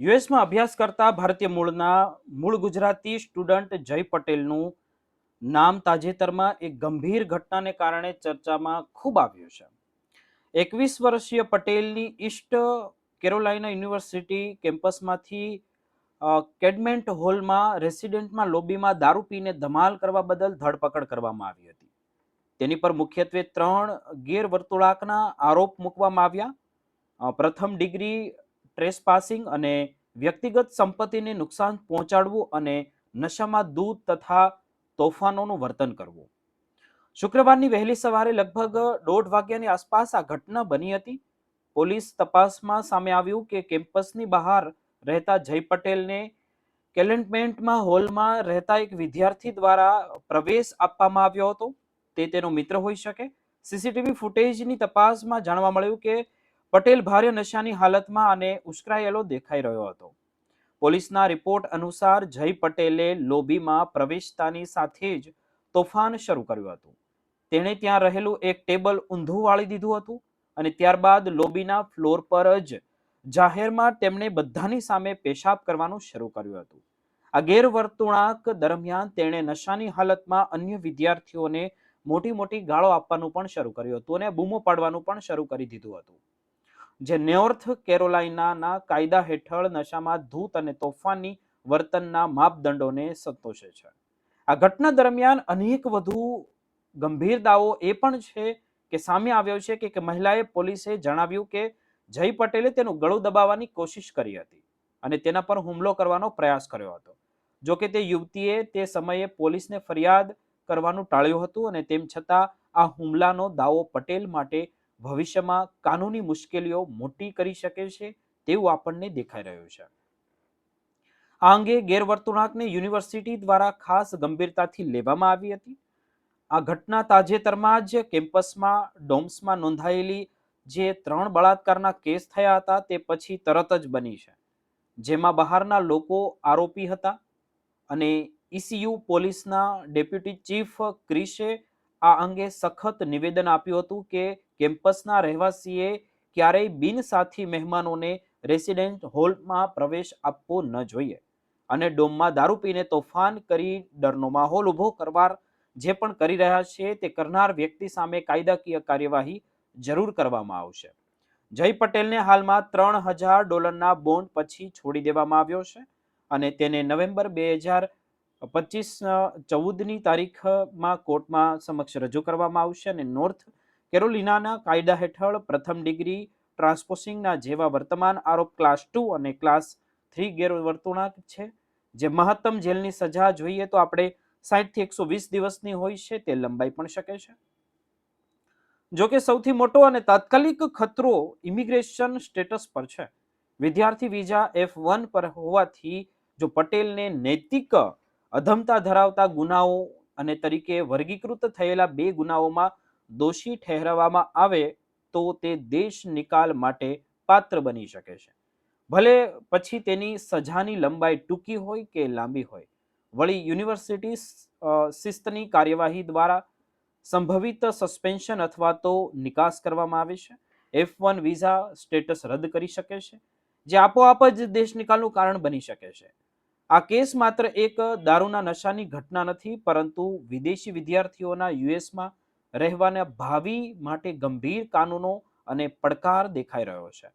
યુએસમાં અભ્યાસ કરતા ભારતીય મૂળના, મૂળ ગુજરાતી સ્ટુડન્ટ જય પટેલનું નામ તાજેતરમાં એક ગંભીર ઘટનાને કારણે ચર્ચામાં ખૂબ આવ્યું છે. એકવીસ વર્ષીય પટેલની ઈસ્ટ કેરોલાઇના યુનિવર્સિટી કેમ્પસમાંથી કેડમેન્ટ હોલમાં રેસિડેન્ટમાં લોબીમાં દારૂ પીને ધમાલ કરવા બદલ ધરપકડ કરવામાં આવી હતી. તેની પર મુખ્યત્વે ત્રણ ગેરવર્તુળાકના આરોપ મૂકવામાં આવ્યા. પ્રથમ ડિગ્રી ટ્રેસપાસિંગ અને વ્યક્તિગત સંપત્તિને નુકસાન પહોંચાડવું અને નશામાં દૂધ તથા તોફાનોનું વર્તન કરવું. શુક્રવારની વહેલી સવારે લગભગ દોઢ વાગ્યાની આસપાસ આ ઘટના બની હતી. પોલીસ તપાસમાં સામે આવ્યું કે કેમ્પસની બહાર રહેતા જય પટેલને કેલેન્ટમેન્ટમાં હોલમાં રહેતા એક વિદ્યાર્થી દ્વારા પ્રવેશ આપવામાં આવ્યો હતો. તે તેનો મિત્ર હોઈ શકે. સીસીટીવી ફૂટેજની તપાસમાં જાણવા મળ્યું કે પટેલ ભારે નશાની હાલતમાં અને ઉશ્કેરાયેલો દેખાઈ રહ્યો હતો. પોલીસના રિપોર્ટ અનુસાર જય પટેલે લોબીમાં પ્રવેશતાની સાથે જ તોફાન શરૂ કર્યું હતું. તેણે ત્યાં રહેલું એક ટેબલ ઊંધું વાળી દીધું હતું અને ત્યારબાદ લોબીના ફ્લોર પર જ જાહેરમાં તેમણે બધાની સામે પેશાબ કરવાનું શરૂ કર્યું હતું. આ ગેરવર્તુણાક દરમિયાન તેણે નશાની હાલતમાં અન્ય વિદ્યાર્થીઓને મોટી મોટી ગાળો આપવાનું પણ શરૂ કર્યું હતું અને બૂમો પાડવાનું પણ શરૂ કરી દીધું હતું. જે નોર્થ કેરોલાઇનાના કાયદા હેઠળ નશામાં ધૂત અને તોફાની વર્તનના માપદંડોને સંતોષે છે. આ ઘટના દરમિયાન અનેક વધુ ગંભીર દાવો એ પણ છે કે સામે આવ્યો છે કે- એક મહિલાએ પોલીસે જણાવ્યું કે જય પટેલે તેનું ગળું દબાવવાની કોશિશ કરી હતી અને તેના પર હુમલો કરવાનો પ્રયાસ કર્યો હતો. જો કે તે યુવતીએ તે સમયે પોલીસને ફરિયાદ કરવાનું ટાળ્યું હતું અને તેમ છતાં આ હુમલાનો દાવો પટેલ માટે ભવિષ્યમાં કાનૂની મુશ્કેલીઓ મોટી કરી શકે છે તેવું આપણને દેખાઈ રહ્યું છે. આ અંગે ગેરવર્તણૂકને યુનિવર્સિટી દ્વારા ખાસ ગંભીરતાથી લેવામાં આવી હતી. આ ઘટના તાજેતરમાં જ કેમ્પસમાં, ડોમ્સમાં નોંધાયેલી જે ત્રણ બળાત્કારના કેસ થયા હતા તે પછી તરત જ બની છે. જેમાં બહારના લોકો આરોપી હતા અને ઈસીયુ પોલીસના ડેપ્યુટી ચીફ ક્રિશે આ અંગે સખત નિવેદન આપ્યું હતું કે કેમ્પસના રહેવાસીએ ક્યારેય બિનસાથી મહેમાનોને રેસિડેન્ટ હોલમાં પ્રવેશ આપવો ન જોઈએ અને ડોમમાં દારૂ પીને તોફાન કરી ડરનો માહોલ ઊભો કરવા જે પણ કરી રહ્યા છે તે કરનાર વ્યક્તિ સામે કાયદાકીય કાર્યવાહી જરૂર કરવામાં આવશે. જય પટેલને હાલમાં ત્રણ હજાર ડોલરના બોન્ડ પછી છોડી દેવામાં આવ્યો છે અને તેને નવેમ્બર બે હજાર પચીસ ચૌદની તારીખમાં કોર્ટમાં સમક્ષ રજૂ કરવામાં આવશે અને નોર્થ કેરોલિનાના કાયદા હેઠળ પ્રથમ ડિગ્રી ટ્રાન્સપોસિંગના જેવા વર્તમાન આરોપ ક્લાસ ટુ અને ક્લાસ થ્રી ગેરવર્તણૂક છે. જે મહત્તમ જેલની સજા જોઈએ તો આપણે સાઠથી એકસો વીસ દિવસની હોય છે, તે લંબાઈ પણ શકે છે. જો કે સૌથી મોટો અને તાત્કાલિક ખતરો ઇમિગ્રેશન સ્ટેટસ પર છે. વિદ્યાર્થી વિઝા એફ વન પર હોવાથી જો પટેલને નૈતિક અધમતા ધરાવતા ગુનાઓ અને તરીકે વર્ગીકૃત થયેલા બે ગુનાઓમાં દોષી ઠેરવવામાં આવે તો તે દેશ નિકાલ માટે પાત્ર બની શકે છે. ભલે પછી તેની સજાની લંબાઈ ટૂંકી હોય કે લાંબી હોય, વળી યુનિવર્સિટી શિસ્તની કાર્યવાહી દ્વારા સંભવિત સસ્પેન્શન અથવા તો નિકાસ કરવામાં આવે છે. એફ વન વિઝા સ્ટેટસ રદ કરી શકે છે, જે આપોઆપ જ દેશ નિકાલનું કારણ બની શકે છે. આ કેસ માત્ર એક દારૂના નશાની ઘટના નથી, પરંતુ વિદેશી વિદ્યાર્થીઓના યુએસમાં રહેવાના ભાવિ માટે ગંભીર કાનૂનો અને પડકાર દેખાઈ રહ્યો છે.